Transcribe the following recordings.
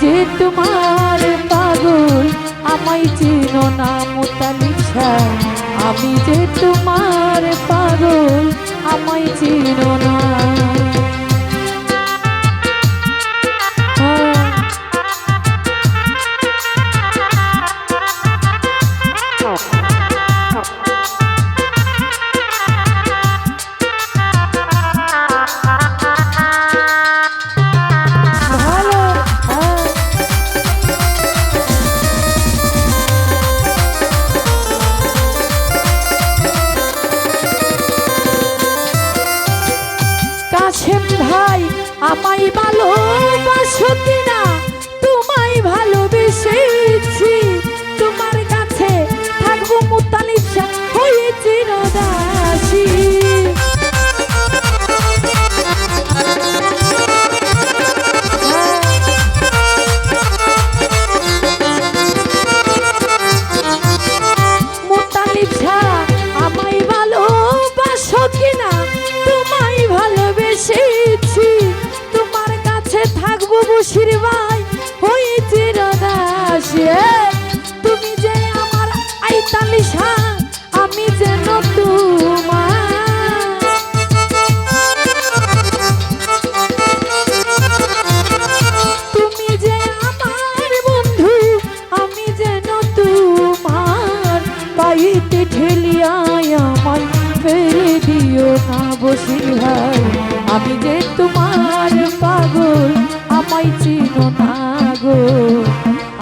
যে তোমার পাগল আমায় চেনো না মোতালিশা আমি যে তোমার পাগল আমায় চেনো না। খুশির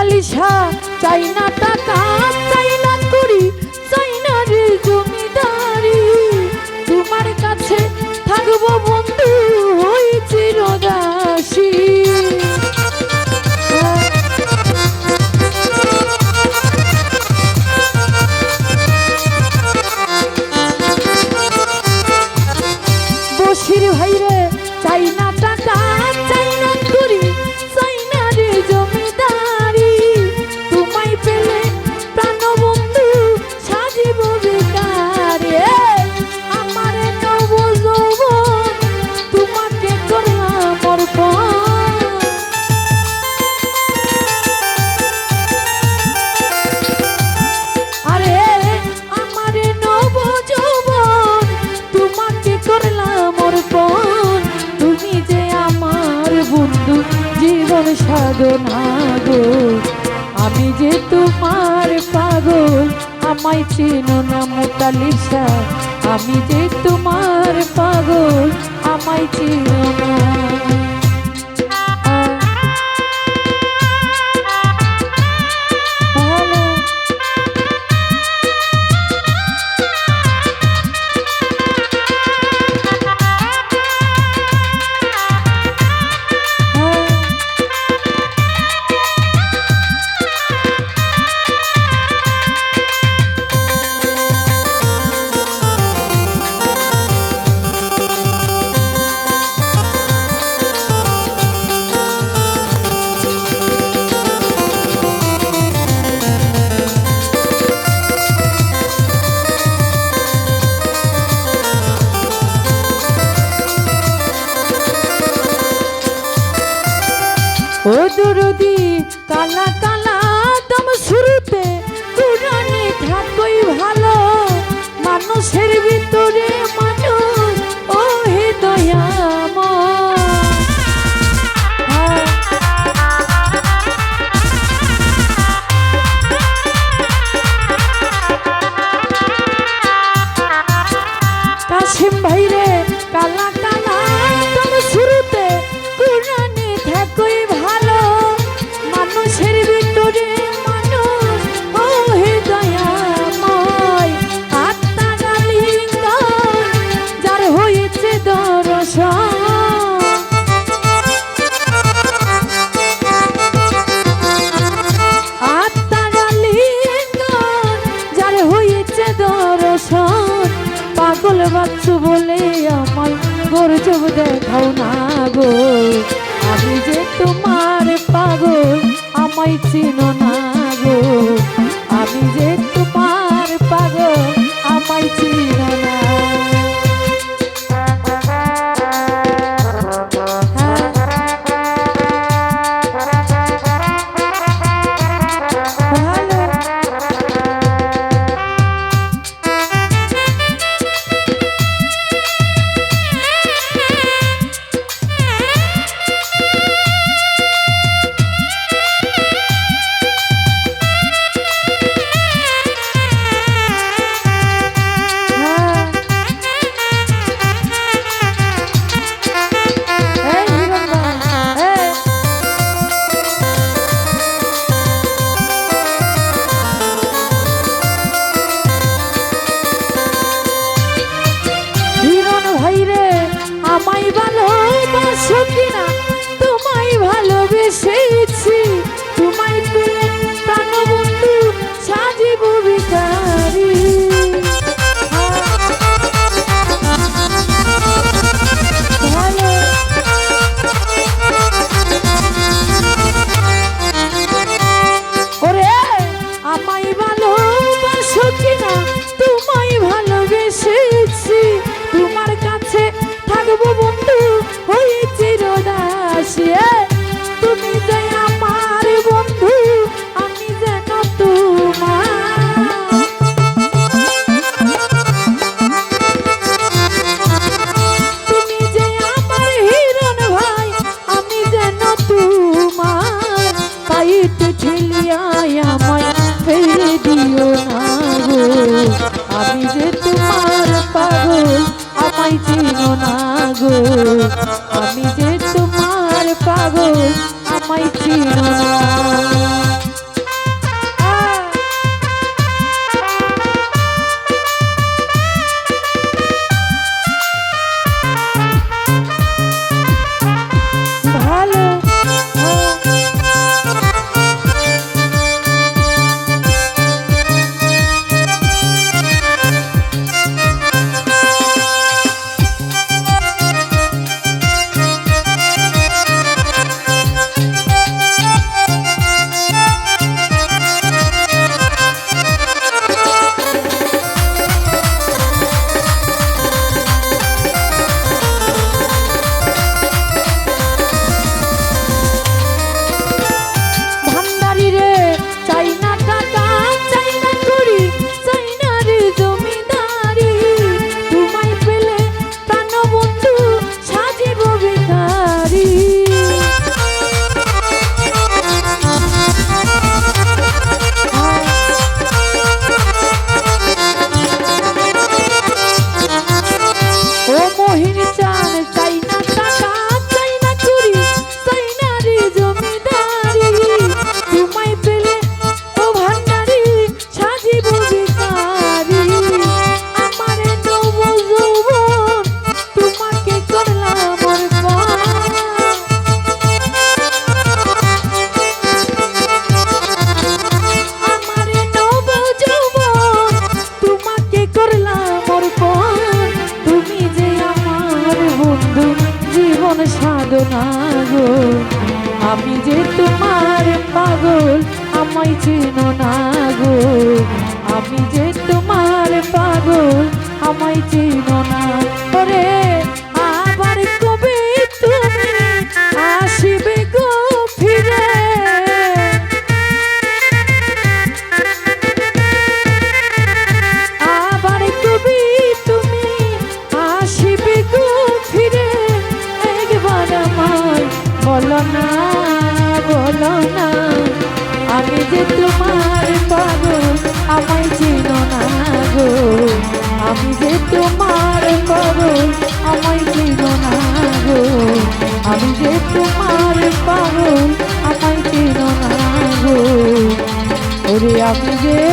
লালিশা চাই না না গো। আমি যে তোমার পাগল, আমায় চেনো না মোতালিসা। আমি যে তোমার পাগল, আমায় চেনো না। কালাকা 18 or জীবন সাধনা গো। আমি যে তোমার পাগল, আমায় চেনো না গো। আমি যে তোমার পাগল, আমায় চেনো না। ওরে after you.